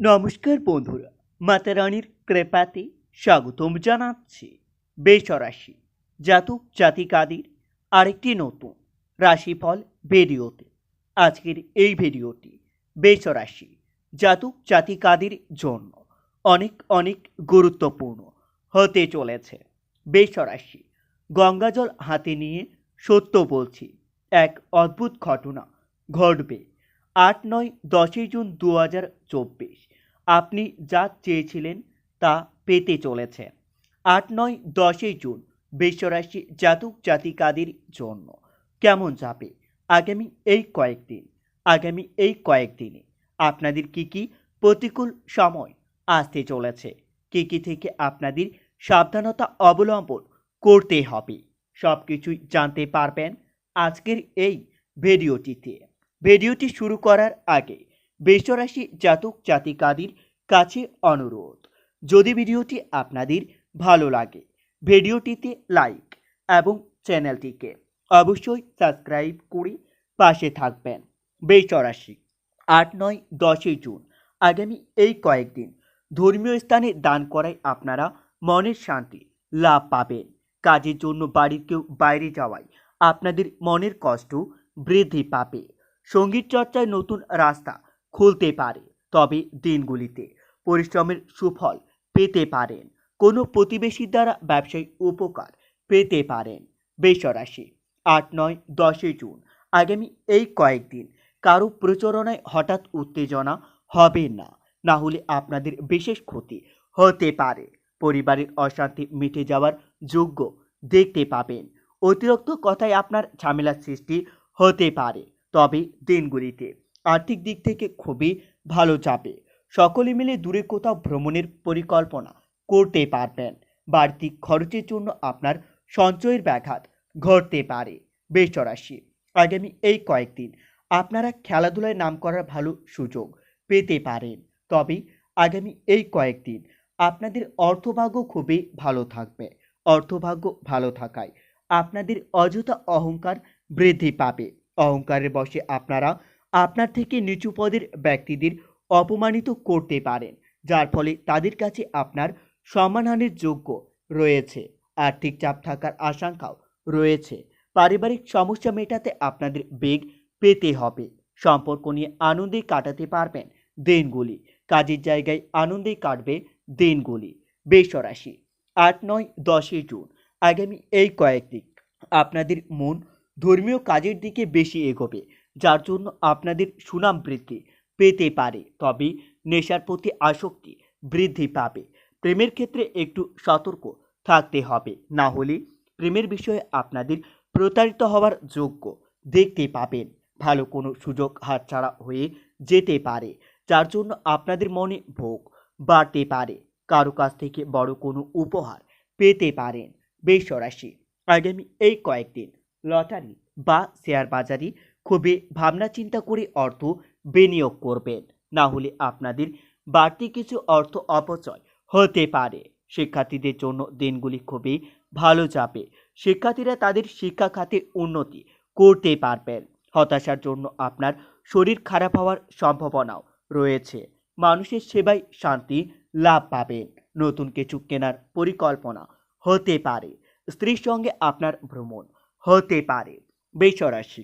নমস্কার বন্ধুরা, মাতা রানীর কৃপাতে স্বাগতম জানাচ্ছি বেসরাশি জাতক জাতিকাদের আরেকটি নতুন রাশিফল ভিডিওতে। আজকের এই ভিডিওটি বেসরাশি জাতক জাতিকাদের জন্য অনেক অনেক গুরুত্বপূর্ণ হতে চলেছে। বেসরাশি গঙ্গাজল হাতে নিয়ে সত্য বলছি, এক অদ্ভুত ঘটনা ঘটবে আট নয় দশই জুন দু হাজার চব্বিশ। আপনি যা চেয়েছিলেন তা পেতে চলেছে। আট নয় দশই জুন, বিশ্বরাশি জাতক জাতিকাদের জন্য। কেমন যাবে? আগামী এই কয়েকদিন, আগামী এই কয়েকদিনে আপনাদের কি কি প্রতিকূল সময় আসতে চলেছে? কি কি থেকে আপনাদের সাবধানতা অবলম্বন করতে হবে? সব কিছুই জানতে পারবেন আজকের এই ভিডিওটিতে। ভিডিওটি শুরু করার আগে বৃষরাশি জাতক জাতিকাদের কাছে অনুরোধ। যদি ভিডিওটি আপনাদের ভালো লাগে, ভিডিওটিতে লাইক এবং চ্যানেলটিকে অবশ্যই সাবস্ক্রাইব করে পাশে থাকবেন। বৃষরাশি, আট, নয়, দশই জুন। আগামী এই কয়েকদিন ধর্মীয় স্থানে দান করায় আপনারা মনের শান্তি লাভ পাবেন। কাজের জন্য বাড়ির কেউ বাইরে যাওয়ায় আপনাদের মনের কষ্ট বৃদ্ধি পাবে। সংগীত চর্চায় নতুন রাস্তা খুলতে পারে, তবে দিনগুলিতে পরিশ্রমের সুফল পেতে পারেন। কোনো প্রতিবেশীর দ্বারা ব্যবসায়িক উপকার পেতে পারেন। বেসরাশি আট, নয়, দশই জুন। আগামী এই কয়েকদিন কারও প্রচারণায় হঠাৎ উত্তেজনা হবে না। না হলে আপনাদের বিশেষ ক্ষতি হতে পারে। পরিবারের অশান্তি মিটে যাওয়ার যোগ্য দেখতে পাবেন। অতিরিক্ত কথায় আপনার ঝামেলার সৃষ্টি হতে পারে। তবে দিনগুলিতে আর্থিক দিক থেকে খুবই ভালো যাবে সকলে মিলে দূরে কোথাও ভ্রমণের পরিকল্পনা করতে পারবেন। বাড়তি খরচের জন্য আপনার সঞ্চয়ের ব্যাঘাত ঘটতে পারে। বেচরাশি আগামী এই কয়েকদিন আপনারা খেলাধুলায় নাম করার ভালো সুযোগ পেতে পারেন। তবে আগামী এই কয়েকদিন আপনাদের অর্থভাগ্য খুবই ভালো থাকবে। অর্থভাগ্য ভালো থাকায় আপনাদের অযথা অহংকার বৃদ্ধি পাবে। অহংকারের বশে আপনারা আপনার থেকে নিচু পদের ব্যক্তিদের অপমানিত করতে পারেন, যার ফলে তাদের কাছে আপনার সম্মানহানির যোগ্য রয়েছে। আর্থিক চাপ থাকার আশঙ্কাও রয়েছে। পারিবারিক সমস্যা মেটাতে আপনাদের বেগ পেতে হবে। সম্পর্ক নিয়ে আনন্দে কাটাতে পারবেন দিনগুলি। কাজের জায়গায় আনন্দে কাটবে দিনগুলি। বেসরাশি, আট, নয়, দশই জুন। আগামী এই কয়েকদিন আপনাদের মন ধর্মীয় কাজের দিকে বেশি এগোবে। যার জন্য আপনাদের সুনাম বৃদ্ধি পেতে পারে। তবে নেশার প্রতি আসক্তি বৃদ্ধি পাবে। প্রেমের ক্ষেত্রে একটু সতর্ক থাকতে হবে। না হলে প্রেমের বিষয়ে আপনাদের প্রতারিত হওয়ার যোগ্য দেখতে পাবেন। ভালো কোনো সুযোগ হাতছাড়া হয়ে যেতে পারে, যার জন্য আপনাদের মনে ভোগ বাড়তে পারে। কারও কাছ থেকে বড় কোনো উপহার পেতে পারেন। বেসরাশি আগামী এই কয়েকদিন লটারি বা শেয়ার বাজারে খুবই ভাবনা চিন্তা করে অর্থ বিনিয়োগ করবেন। না হলে আপনাদের বাড়তি কিছু অর্থ অপচয় হতে পারে। শিক্ষার্থীদের জন্য দিনগুলি খুবই ভালো যাবে। শিক্ষার্থীরা তাদের শিক্ষা খাতে উন্নতি করতে পারবেন। হতাশার জন্য আপনার শরীর খারাপ হওয়ার সম্ভাবনাও রয়েছে। মানুষের সেবায় শান্তি লাভ পাবেন। নতুন কিছু কেনার পরিকল্পনা হতে পারে। স্ত্রীর সঙ্গে আপনার ভ্রমণ হতে পারে। বেসরাশি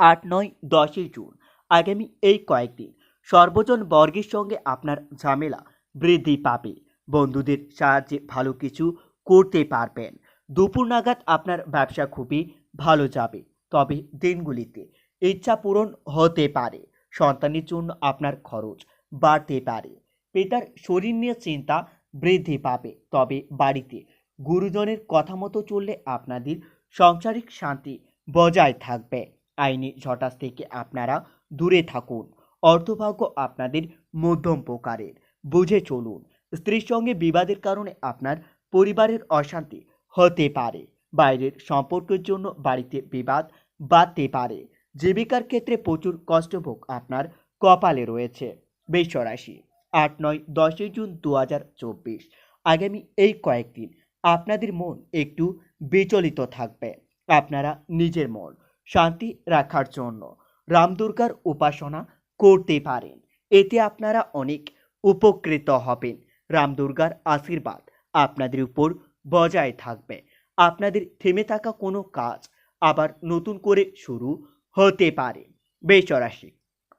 আট নয় দশই জুন, আগামী এই কয়েকদিন সর্বজন বর্গের সঙ্গে আপনার ঝামেলা বৃদ্ধি পাবে। বন্ধুদের সাহায্যে ভালো কিছু করতে পারবেন। দুপুর নাগাদ আপনার ব্যবসা খুবই ভালো যাবে। তবে দিনগুলিতে ইচ্ছা পূরণ হতে পারে। সন্তানের জন্য আপনার খরচ বাড়তে পারে। পিতার শরীর নিয়ে চিন্তা বৃদ্ধি পাবে। তবে বাড়িতে গুরুজনের কথা মতো চললে আপনাদের সাংসারিক শান্তি বজায় থাকবে। আইনি ঝটাস থেকে আপনারা দূরে থাকুন। অর্থভাগ্য আপনাদের মধ্যম প্রকারের। বুঝে চলুন, স্ত্রীর সঙ্গে বিবাদের কারণে আপনার পরিবারের অশান্তি হতে পারে। বাইরের সম্পর্কের জন্য বাড়িতে বিবাদ বাড়তে পারে। জীবিকার ক্ষেত্রে প্রচুর কষ্টভোগ আপনার কপালে রয়েছে। বেসরাশি আট নয় দশই জুন দু হাজার চব্বিশ। আগামী এই কয়েকদিন আপনাদের মন একটু বিচলিত থাকবে। আপনারা নিজের মন শান্তি রাখার জন্য। রাম দুর্গার উপাসনা করতে পারেন। এতে আপনারা অনেক উপকৃত হবেন। রাম দুর্গার আশীর্বাদ আপনাদের উপর বজায় থাকবে। আপনাদের থেমে থাকা কোনো কাজ আবার নতুন করে শুরু হতে পারে। বেচরাশি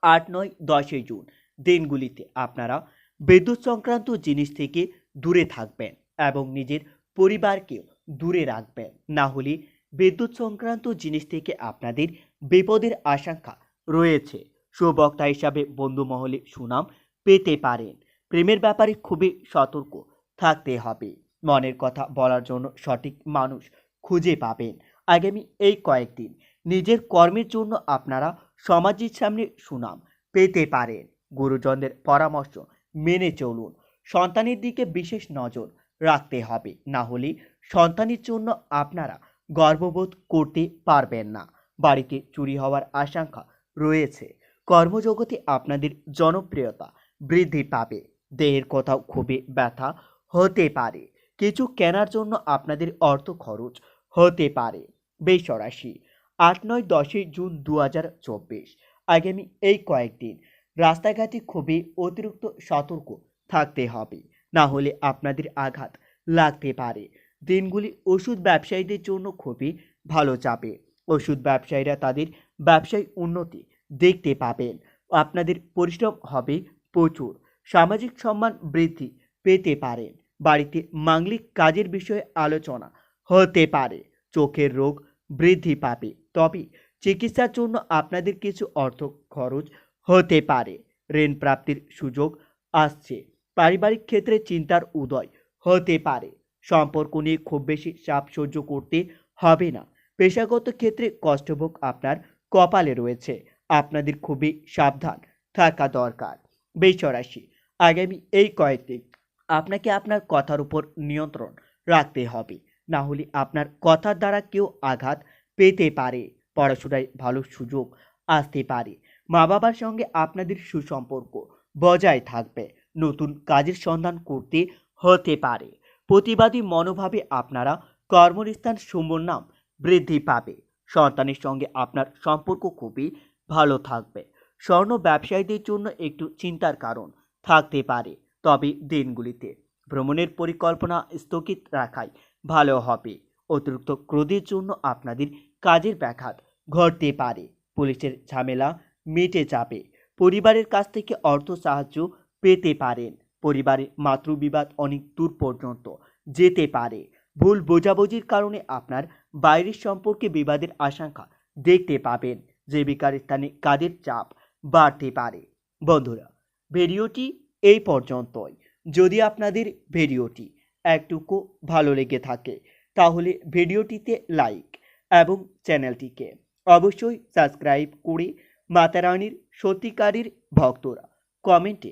আট, নয় দশই জুন দিনগুলিতে আপনারা বিদ্যুৎ সংক্রান্ত জিনিস থেকে দূরে থাকবেন এবং নিজের পরিবারকেও দূরে রাখবেন। না হলে বিদ্যুৎ সংক্রান্ত জিনিস থেকে আপনাদের বিপদের আশঙ্কা রয়েছে। সুবক্তা হিসাবে বন্ধু মহলে সুনাম পেতে পারেন। প্রেমের ব্যাপারে খুবই সতর্ক থাকতে হবে। মনের কথা বলার জন্য সঠিক মানুষ খুঁজে পাবেন। আগামী এই কয়েকদিন নিজের কর্মের জন্য আপনারা সমাজের সামনে সুনাম পেতে পারেন। গুরুজনদের পরামর্শ মেনে চলুন। সন্তানের দিকে বিশেষ নজর রাখতে হবে। না হলে সন্তানের জন্য আপনারা গর্ববোধ করতে পারবেন না। বাড়িতে চুরি হওয়ার আশঙ্কা রয়েছে। কর্মজগতে আপনাদের জনপ্রিয়তা বৃদ্ধি পাবে। দেহের কোথাও খুবই ব্যথা হতে পারে। কিছু কেনার জন্য আপনাদের অর্থ খরচ হতে পারে। বেসরাশি, আট নয় দশই জুন দু হাজার চব্বিশ, আগামী এই কয়েকদিন রাস্তাঘাটে খুবই অতিরিক্ত সতর্ক থাকতে হবে। না হলে আপনাদের আঘাত লাগতে পারে। দিনগুলি ওষুধ ব্যবসায়ীদের জন্য খুবই ভালো যাবে ওষুধ ব্যবসায়ীরা তাদের ব্যবসায় উন্নতি দেখতে পাবেন। আপনাদের পরিশ্রম হবে প্রচুর। সামাজিক সম্মান বৃদ্ধি পেতে পারেন বাড়িতে মাঙ্গলিক কাজের বিষয়ে আলোচনা হতে পারে। চোখের রোগ বৃদ্ধি পাবে। তবে চিকিৎসার জন্য আপনাদের কিছু অর্থ খরচ হতে পারে। ঋণ প্রাপ্তির সুযোগ আসছে। পারিবারিক ক্ষেত্রে চিন্তার উদয় হতে পারে। সম্পর্ক নিয়ে খুব বেশি চাপ সহ্য করতে হবে না। পেশাগত ক্ষেত্রে কষ্টভোগ আপনার কপালে রয়েছে। আপনাদের খুবই সাবধান থাকা দরকার। বেচরাশি, আগামী এই কয়েকদিন আপনাকে আপনার কথার উপর নিয়ন্ত্রণ রাখতে হবে। না হলে আপনার কথার দ্বারা কেউ আঘাত পেতে পারে। পড়াশোনায় ভালো সুযোগ আসতে পারে। মা বাবার সঙ্গে আপনাদের সুসম্পর্ক বজায় থাকবে। নতুন কাজের সন্ধান করতে হতে পারে। প্রতিবাদী মনোভাবে আপনারা কর্মস্থান সুমনাম বৃদ্ধি পাবে। সন্তানের সঙ্গে আপনার সম্পর্ক খুবই ভালো থাকবে। স্বর্ণ ব্যবসায়ীদের জন্য একটু চিন্তার কারণ থাকতে পারে, তবে দিনগুলিতে ভ্রমণের পরিকল্পনা স্থগিত রাখাই ভালো হবে। অতিরিক্ত ক্রোধের জন্য আপনাদের কাজের ব্যাঘাত ঘটতে পারে। পুলিশের ঝামেলা মিটে যাবে। পরিবারের কাছ থেকে অর্থ সাহায্য পেতে পারেন। পরিবারে মাতৃবিবাদ অনেক দূর পর্যন্ত যেতে পারে। ভুল বোঝাবুঝির কারণে আপনার বাইরের সম্পর্কে বিবাদের আশঙ্কা দেখতে পাবেন। যে জীবিকার স্থানে কাজের চাপ বাড়তে পারে। বন্ধুরা, ভিডিওটি এই পর্যন্তই। যদি আপনাদের ভিডিওটি একটুকু ভালো লেগে থাকে, তাহলে ভিডিওটিতে লাইক এবং চ্যানেলটিকে অবশ্যই সাবস্ক্রাইব করে মাতারানির সত্যিকারীর ভক্তরা কমেন্টে